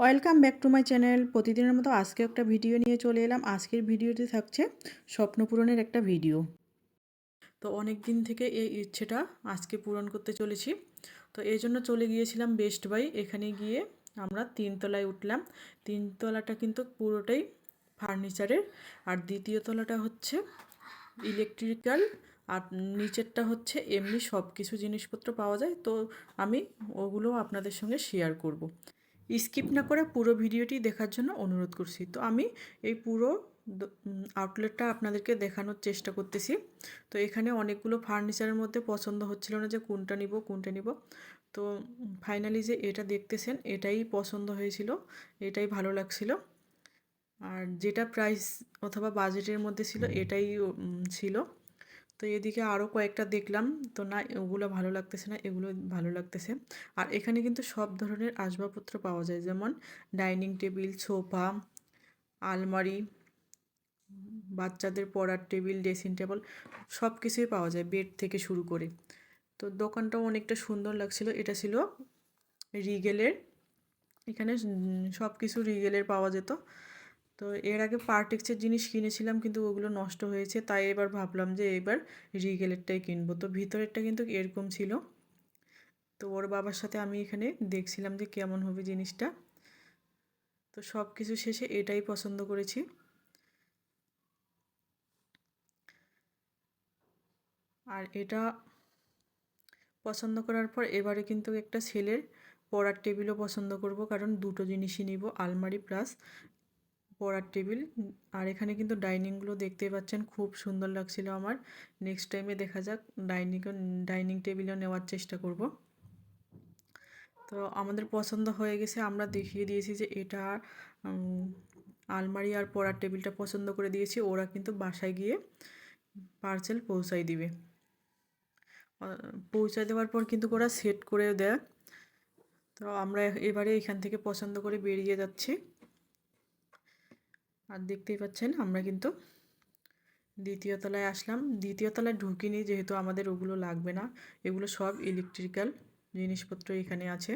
Welcome back to my channel. প্রতিদিনের মতো আজকে একটা ভিডিও নিয়ে চলে এলাম। আজকের ভিডিওতে থাকছে স্বপ্ন পূরণের একটা ভিডিও। তো অনেক দিন থেকে এই ইচ্ছেটা আজকে পূরণ করতে চলেছি। তো এই জন্য চলে গিয়েছিলাম বেস্ট বাই। এখানে গিয়ে আমরা তিনতলায় উঠলাম। তিনতলাটা কিন্তু পুরোটাই ফার্নিচারের। আর দ্বিতীয় তলাটা হচ্ছে ইলেকট্রিক্যাল। আর নিচেরটা হচ্ছে এমনি সব কিছু জিনিসপত্র পাওয়া যায়। তো আমি ওগুলো আপনাদের সঙ্গে শেয়ার করব। স্কিপ না করে পুরো ভিডিওটি দেখার জন্য অনুরোধ করছি। তো আমি এই পুরো আউটলেটটা আপনাদেরকে দেখানোর চেষ্টা করতেছি। তো এখানে অনেকগুলো ফার্নিচারের মধ্যে পছন্দ হচ্ছিল না যে কোনটা নিব কোনটা নিব। তো ফাইনালি যে এটা দেখতেছেন, এটাই পছন্দ হয়েছিল, এটাই ভালো লাগছিল। আর যেটা প্রাইস অথবা বাজেটের মধ্যে ছিল, এটাই ছিল। তো এদিকে আরও কয়েকটা দেখলাম। তো না ওগুলো ভালো লাগতেছে না, এগুলো ভালো লাগতেছে। আর এখানে কিন্তু সব ধরনের আসবাবপত্র পাওয়া যায়। যেমন ডাইনিং টেবিল, সোফা, আলমারি, বাচ্চাদের পড়ার টেবিল, ড্রেসিং টেবিল সব কিছুই পাওয়া যায় বেড থেকে শুরু করে। তো দোকানটাও অনেকটা সুন্দর লাগছিল। এটা ছিল রিগেলের। এখানে সব কিছু রিগেলের পাওয়া যেত। তো এর আগে পার্টেক্সের জিনিস কিনেছিলাম, কিন্তু ওগুলো নষ্ট হয়েছে, তাই এবার ভাবলাম যে এবার রিগেলেরটাই কিনবো। তো ভিতরেরটা কিন্তু এরকম ছিল। তো ওর বাবার সাথে আমি এখানে দেখছিলাম যে কেমন হবে জিনিসটা। তো সব কিছু শেষে এটাই পছন্দ করেছি। আর এটা পছন্দ করার পর এবারে কিন্তু একটা ছেলের পড়ার টেবিলও পছন্দ করব, কারণ দুটো জিনিসই নিব, আলমারি প্লাস পড়ার টেবিল। আর এখানে কিন্তু ডাইনিংগুলো দেখতে পাচ্ছেন, খুব সুন্দর লাগছিল আমার। নেক্সট টাইমে দেখা যাক, ডাইনিং ডাইনিং টেবিলও নেওয়ার চেষ্টা করব। তো আমাদের পছন্দ হয়ে গেছে, আমরা দেখিয়ে দিয়েছি যে এটা আলমারি আর পড়ার টেবিলটা পছন্দ করে দিয়েছি, ওরা কিন্তু বাসায় গিয়ে পার্সেল পৌঁছাই দিবে। পৌঁছায় দেওয়ার পর কিন্তু ওরা সেট করে দেয়। তো আমরা এবারে এখান থেকে পছন্দ করে বেরিয়ে যাচ্ছি। আর দেখতেই পাচ্ছেন, আমরা কিন্তু দ্বিতীয় তলায় আসলাম। দ্বিতীয় তলায় ঢুকিনি যেহেতু আমাদের ওগুলো লাগবে না। এগুলো সব ইলেকট্রিক্যাল জিনিসপত্র এখানে আছে।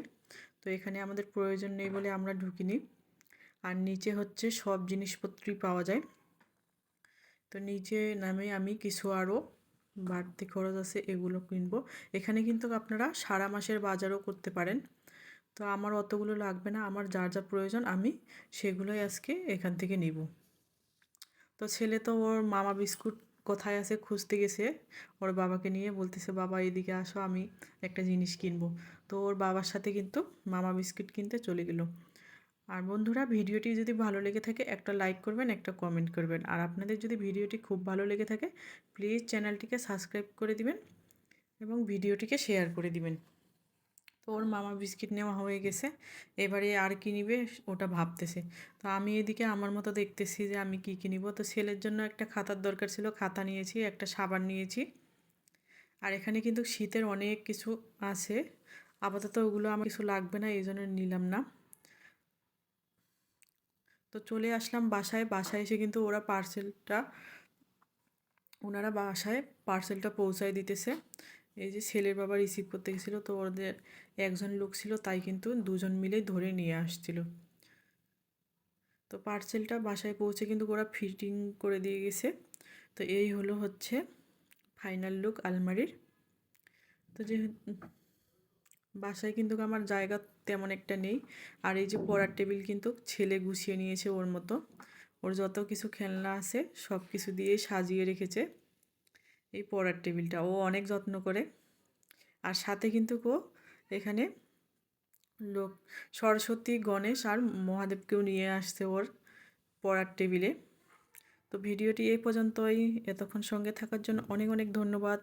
তো এখানে আমাদের প্রয়োজন নেই বলে আমরা ঢুকিনি। আর নিচে হচ্ছে সব জিনিসপত্রই পাওয়া যায়। তো নিচে নামে আমি কিছু আরও বাড়তি খরচ আছে, এগুলো কিনবো। এখানে কিন্তু আপনারা সারা মাসের বাজারও করতে পারেন। তো আমার অতগুলো লাগবে না, আমার যা যা প্রয়োজন আমি সেগুলোই আজকে এখান থেকে নিব। তো ছেলে তো ওর মামা বিস্কুট কোথায় আছে খুঁজতে গেছে, ওর বাবাকে নিয়ে বলতেছে, বাবা, এদিকে আসো, আমি একটা জিনিস কিনবো। তো ওর বাবার সাথে কিন্তু মামা বিস্কুট কিনতে চলে গেল। আর বন্ধুরা, ভিডিওটি যদি ভালো লেগে থাকে, একটা লাইক করবেন, একটা কমেন্ট করবেন। আর আপনাদের যদি ভিডিওটি খুব ভালো লেগে থাকে, প্লিজ চ্যানেলটিকে সাবস্ক্রাইব করে দিবেন এবং ভিডিওটিকে শেয়ার করে দিবেন। তো ওর মামা বিস্কিট নেওয়া হয়ে গেছে, এবারে আর কি নিবে ওটা ভাবতেছে। তো আমি এদিকে আমার মতো দেখতেছি যে আমি কী কী নিব। তো ছেলের জন্য একটা খাতার দরকার ছিল, খাতা নিয়েছি, একটা সাবান নিয়েছি। আর এখানে কিন্তু শীতের অনেক কিছু আছে, আপাতত ওগুলো আমার কিছু লাগবে না, এই জন্য নিলাম না। তো চলে আসলাম বাসায় বাসায় এসে কিন্তু ওরা পার্সেলটা ওনারা বাসায় পার্সেলটা পৌঁছায় দিতেছে। এই যে ছেলের বাবা রিসিভ করতে গেছিল, তো ওদের একজন লোক ছিল, তাই কিন্তু দুজন মিলেই ধরে নিয়ে আসছিল। তো পার্সেলটা বাসায় পৌঁছে কিন্তু ওরা ফিটিং করে দিয়ে গেছে। তো এই হলো হচ্ছে ফাইনাল লুক আলমারির। তো যে বাসায় কিন্তু আমার জায়গা তেমন একটা নেই। আর এই যে পড়ার টেবিল কিন্তু ছেলে গুছিয়ে নিয়েছে ওর মতো। ওর যত কিছু খেলনা আছে সব কিছু দিয়েই সাজিয়ে রেখেছে। এই পড়ার টেবিলটা, ও অনেক যত্ন করে। আর সাথে কিন্তু কো এখানে লোক, সরস্বতী, গণেশ আর মহাদেবকেও নিয়ে আসছে ওর পড়ার টেবিলে। তো ভিডিওটি এই পর্যন্তই। এতক্ষণ সঙ্গে থাকার জন্য অনেক অনেক ধন্যবাদ।